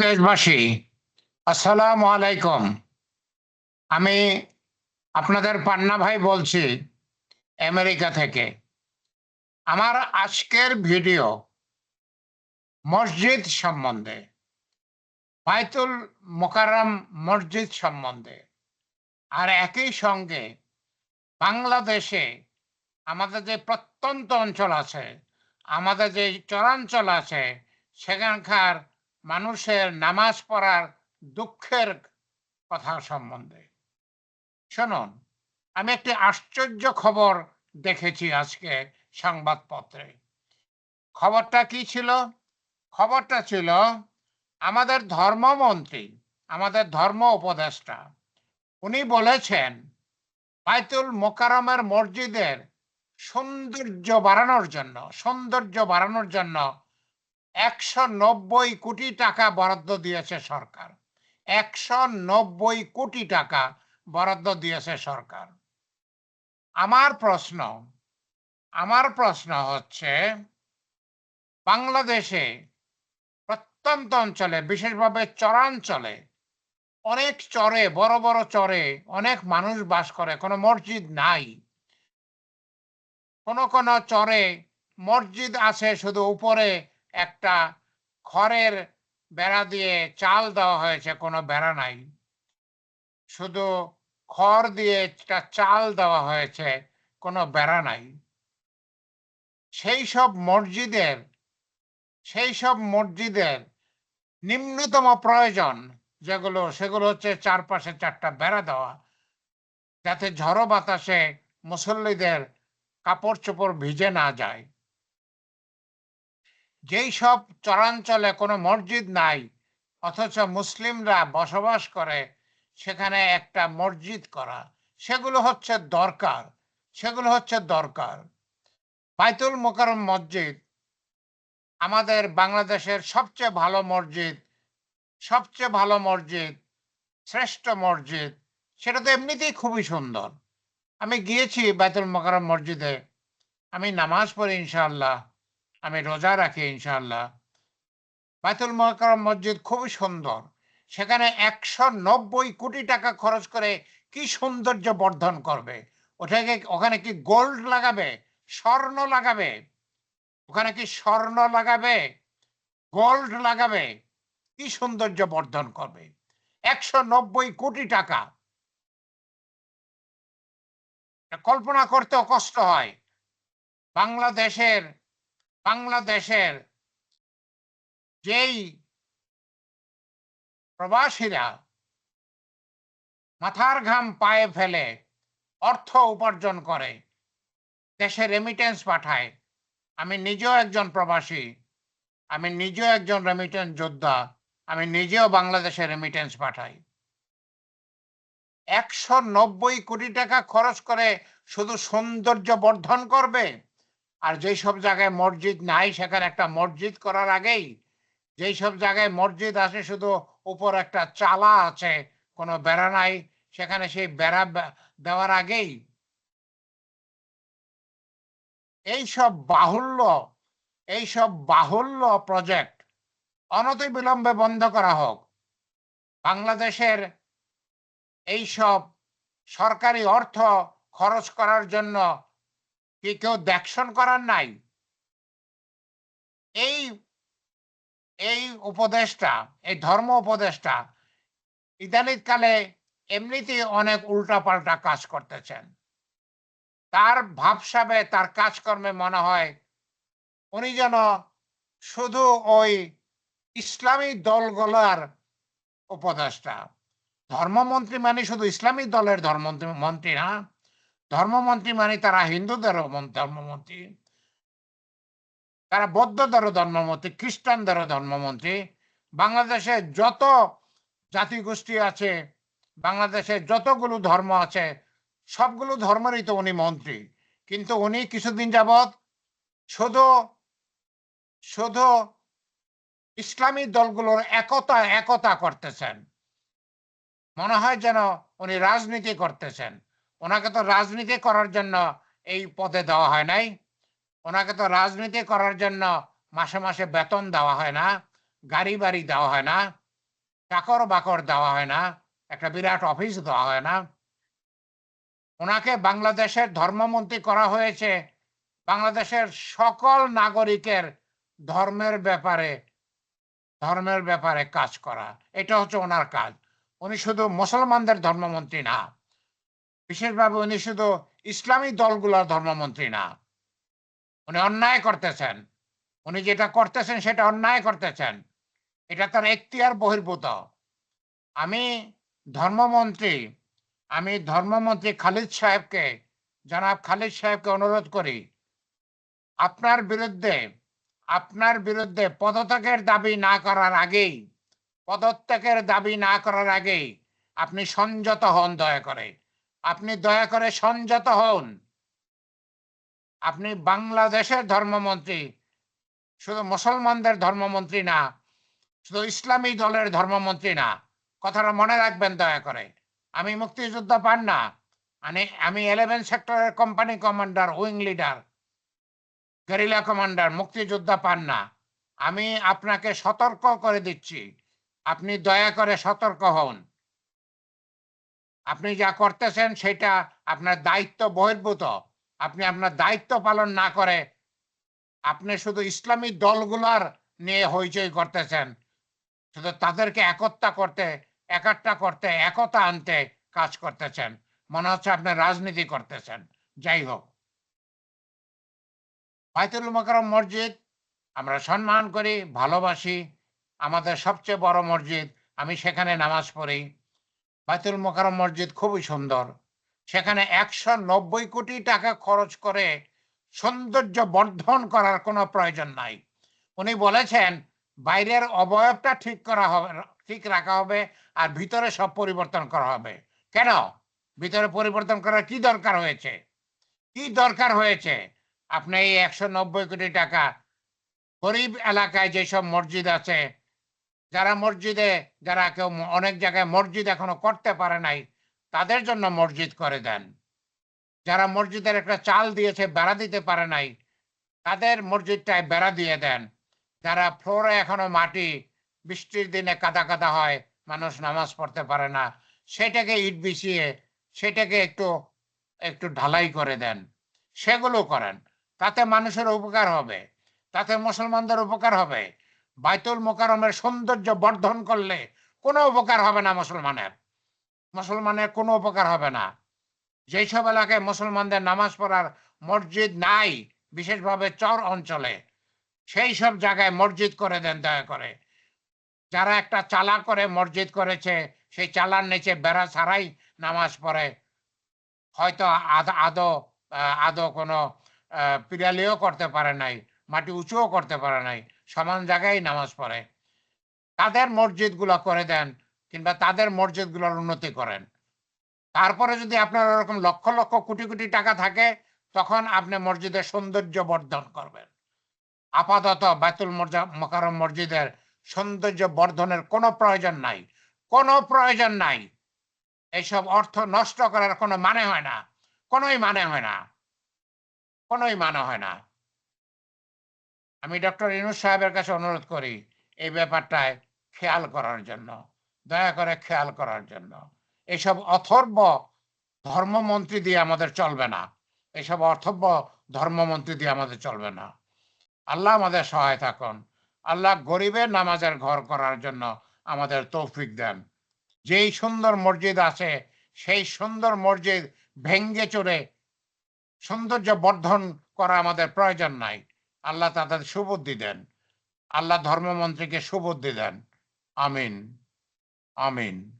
দেশবাসী আসসালামু আলাইকুম। আমি আপনাদের পান্না ভাই বলছি আমেরিকা থেকে। আমার আজকের ভিডিও মসজিদ সম্বন্ধে, বাইতুল মোকাররম মসজিদ সম্বন্ধে। আর একই সঙ্গে বাংলাদেশে আমাদের যে প্রত্যন্ত অঞ্চল আছে, আমাদের যে চরাঞ্চল আছে, সেখানকার মানুষের নামাজ পড়ার দুঃখের কথা সম্বন্ধে। শুনুন, আমি একটি আশ্চর্য খবর দেখেছি আজকে সংবাদপত্রে। খবরটা কি ছিল? খবরটা ছিল, আমাদের ধর্মমন্ত্রী, আমাদের ধর্ম উপদেষ্টা, উনি বলেছেন, বাইতুল মোকারমের মসজিদের সৌন্দর্য বাড়ানোর জন্য, সৌন্দর্য বাড়ানোর জন্য একশো নব্বই কোটি টাকা বরাদ্দ দিয়েছে সরকার। একশো নব্বই কোটি টাকা বরাদ্দ দিয়েছে সরকার। আমার প্রশ্ন আমার প্রশ্ন হচ্ছে, বাংলাদেশে প্রত্যন্ত অঞ্চলে, বিশেষভাবে চরাঞ্চলে, অনেক চরে, বড় বড় চরে অনেক মানুষ বাস করে, কোনো মসজিদ নাই। কোন কোন চরে মসজিদ আছে শুধু উপরে একটা খড়ের বেড়া দিয়ে চাল দেওয়া হয়েছে, কোনো বেড়া নাই। শুধু খড় দিয়ে একটা চাল দেওয়া হয়েছে, কোনো বেড়া নাই। সেই সব মসজিদের, সেই সব মসজিদের নিম্নতম প্রয়োজন, যেগুলো, সেগুলো হচ্ছে চারপাশে চারটা বেড়া দেওয়া, যাতে ঝড়ো বাতাসে মুসল্লিদের কাপড় চোপড় ভিজে না যায়। যেই সব চরাঞ্চলে কোনো মসজিদ নাই, অথচ মুসলিমরা বসবাস করে, সেখানে একটা মসজিদ করা, সেগুলো হচ্ছে দরকার, সেগুলো হচ্ছে দরকার। বাইতুল মোকারম মসজিদ আমাদের বাংলাদেশের সবচেয়ে ভালো মসজিদ, সবচেয়ে ভালো মসজিদ, শ্রেষ্ঠ মসজিদ, সেটা তো এমনিতেই খুবই সুন্দর। আমি গিয়েছি বাইতুল মোকারম মসজিদে, আমি নামাজ পড়ি ইনশাআল্লাহ। আমি রোজা রাখি ইনশাল্লাহ বাইতুল মোকারম মসজিদ খুবই সুন্দর। সেখানে একশো নব্বই কোটি টাকা খরচ করে কি সৌন্দর্য বর্ধন করবে? ওটাকে, ওখানে কি গোল্ড লাগাবে? স্বর্ণ লাগাবে? ওখানে কি স্বর্ণ লাগাবে? গোল্ড লাগাবে? কি সৌন্দর্য বর্ধন করবে? একশো নব্বই কোটি টাকা। কল্পনা করতেও কষ্ট হয়। বাংলাদেশের বাংলাদেশের যেই প্রবাসীরা মাথার ঘাম পায়ে ফেলে অর্থ উপার্জন করে, দেশে রেমিটেন্স পাঠায়, আমি নিজেও একজন প্রবাসী, আমি নিজেও একজন রেমিটেন্স যোদ্ধা, আমি নিজেও বাংলাদেশে রেমিটেন্স পাঠাই। একশো নব্বই কোটি টাকা খরচ করে শুধু সৌন্দর্য বর্ধন করবে? আর যেই সব জায়গায় মসজিদ নাই, সেখানে একটা মসজিদ করার আগেই যেই সব জায়গায় মসজিদ আছে, শুধু উপর একটা চালা আছে, কোনো বেড়া নাই, সেখানে সেই বেড়া দেওয়ার আগেই এই সব বাহুল্য, এই সব বাহুল্য প্রজেক্ট অনতি অনতিবিলম্বে বন্ধ করা হোক। বাংলাদেশের এই সব সরকারি অর্থ খরচ করার জন্য কি কেউ দেখশন করার নাই? এই এই উপদেশটা, এই ধর্ম উপদেশটা ইদানিতকালে এমনিতেই অনেক উল্টাপাল্টা কাজ করতেছেন। তার ভাবসাবে, তার কাজকর্মে মনে হয় উনি যেন শুধু ওই ইসলামী দলগুলার উপদেষ্টা ধর্মমন্ত্রী মানে শুধু ইসলামী দলের ধর্মমন্ত্রী, মন্ত্রী না। ধর্মমন্ত্রী মানে তারা হিন্দুদেরও ধর্মমন্ত্রী তারা বৌদ্ধদেরও ধর্মমন্ত্রী খ্রিস্টানদেরও ধর্মমন্ত্রী। বাংলাদেশে যত জাতিগোষ্ঠী আছে, বাংলাদেশে যতগুলো ধর্ম আছে, সবগুলো ধর্মেরই তো উনি মন্ত্রী। কিন্তু উনি কিছুদিন যাবৎ শুধু শুধু ইসলামী দলগুলোর একতা একতা করতেছেন। মনে হয় যেন উনি রাজনীতি করতেছেন। ওনাকে তো রাজনীতি করার জন্য এই পদে দেওয়া হয় নাই। ওনাকে তো রাজনীতি করার জন্য মাসে মাসে বেতন দেওয়া হয় না, গাড়ি বাড়ি দেওয়া হয় না, চাকর বাকর দেওয়া হয় না, একটা বিরাট অফিস দেওয়া হয় না। ওনাকে বাংলাদেশের ধর্মমন্ত্রী করা হয়েছে। বাংলাদেশের সকল নাগরিকের ধর্মের ব্যাপারে ধর্মের ব্যাপারে কাজ করা। এটা হচ্ছে ওনার কাজ। উনি শুধু মুসলমানদের ধর্মমন্ত্রী না বিশেষভাবে উনি শুধু ইসলামী দলগুলোর ধর্মমন্ত্রী না, উনি অন্যায় করতেছেন। উনি যেটা করতেছেন সেটা অন্যায় করতেছেন। এটা তার এখতিয়ার বহির্ভূত। আমি ধর্মমন্ত্রী আমি ধর্মমন্ত্রী খালিদ সাহেবকে, জনাব খালিদ সাহেবকে অনুরোধ করি, আপনার বিরুদ্ধে আপনার বিরুদ্ধে পদত্যাগের দাবি না করার আগেই, পদত্যাগের দাবি না করার আগেই আপনি সংযত হন দয়া করে। আপনি দয়া করে সংযত হন। আপনি বাংলাদেশের ধর্মমন্ত্রী। শুধু মুসলমানদের ধর্মমন্ত্রী না, শুধু ইসলামী দলের ধর্মমন্ত্রী না। কথাটা মনে রাখবেন দয়া করে। আমি মুক্তিযোদ্ধা পান না। মানে আমি ইলেভেন সেক্টরের company commander wing leader guerrilla commander মুক্তিযোদ্ধা পান না। আমি আপনাকে সতর্ক করে দিচ্ছি। আপনি দয়া করে সতর্ক হন। আপনি যা করতেছেন সেটা আপনার দায়িত্ব বহির্ভূত। আপনি আপনার দায়িত্ব পালন না করে আপনি শুধু ইসলামী দলগুলার নিয়ে হইচই করতেছেন। শুধু তাদেরকে একত্রা করতে, একাত্তা করতে, একতা আনতে কাজ করতেছেন। মনে হচ্ছে আপনি রাজনীতি করতেছেন। যাই হোক। বাইতুল মোকারম মসজিদ, আমরা সম্মান করি, ভালোবাসি। আমাদের সবচেয়ে বড় মসজিদ, আমি সেখানে নামাজ পড়ি। বাইতুল মোকারম মসজিদ খুবই সুন্দর। সেখানে একশো নব্বই কোটি টাকা খরচ করে সৌন্দর্য বর্ধন করার কোনো প্রয়োজন নাই। উনি বলেছেন, বাইরের অবয়বটা ঠিক করা হবে, ঠিক রাখা হবে আর ভিতরে সব পরিবর্তন করা হবে। কেন? ভিতরে পরিবর্তন করার কি দরকার হয়েছে? কি দরকার হয়েছে? আপনি এই একশো নব্বই কোটি টাকা গরিব এলাকায় যেসব মসজিদ আছে যারা মসজিদে, যারা কেউ অনেক জায়গায় মসজিদ এখনও করতে পারে নাই, তাদের জন্য মসজিদ করে দেন। যারা মসজিদের একটা চাল দিয়েছে, বেড়া দিতে পারে নাই, তাদের মসজিদটায় বেড়া দিয়ে দেন। যারা ফ্লোরে এখনও মাটি, বৃষ্টির দিনে কাদা কাদা হয়, মানুষ নামাজ পড়তে পারে না, সেটাকে ইট বিছিয়ে, সেটাকে একটু একটু ঢালাই করে দেন। সেগুলো করেন। তাতে মানুষের উপকার হবে। তাতে মুসলমানদের উপকার হবে। বাইতুল মোকারমের সৌন্দর্য বর্ধন করলে কোনো উপকার হবে না মুসলমানের। মুসলমানের কোনো উপকার হবে না। যেই সব এলাকায় মুসলমানদের নামাজ পড়ার মসজিদ নাই, বিশেষভাবে চর অঞ্চলে, সেই সব জায়গায় মসজিদ করে দেন দয়া করে। যারা একটা চালা করে মসজিদ করেছে, সেই চালার নিচে বেড়া ছাড়াই নামাজ পড়ে। হয়তো আদ- আদো কোনো পিরালিও করতে পারে নাই, মাটি উঁচুও করতে পারে নাই। সমান জায়গায় নামাজ পড়ে। তাদের মসজিদগুলো করে দেন কিংবা তাদের মসজিদগুলোর উন্নতি করেন। তারপরে যদি আপনার ওরকম লক্ষ লক্ষ কোটি কোটি টাকা থাকে, তখন আপনি মসজিদের সৌন্দর্য বর্ধন করবেন। আপাতত বাইতুল মকারম মসজিদের সৌন্দর্য বর্ধনের কোনো প্রয়োজন নাই। কোনো প্রয়োজন নাই। এইসব অর্থ নষ্ট করার কোনো মানে হয় না। কোনোই মানে হয় না। কোনোই মানে হয় না। আমি ডক্টর ইনুস সাহেবের কাছে অনুরোধ করি এই ব্যাপারটায় খেয়াল করার জন্য, দয়া করে খেয়াল করার জন্য। এসব অথর্ব ধর্মমন্ত্রী দিয়ে আমাদের চলবে না। এসব অথর্ব ধর্মমন্ত্রী দিয়ে আমাদের চলবে না। আল্লাহ আমাদের সহায় থাকুন। আল্লাহ গরিবের নামাজের ঘর করার জন্য আমাদের তৌফিক দেন। যেই সুন্দর মসজিদ আছে, সেই সুন্দর মসজিদ ভেঙ্গে চড়ে সৌন্দর্য বর্ধন করা আমাদের প্রয়োজন নাই। আল্লাহ তাদের সুবুদ্ধি দেন। আল্লাহ ধর্মমন্ত্রীকে সুবুদ্ধি দেন। আমিন। আমিন।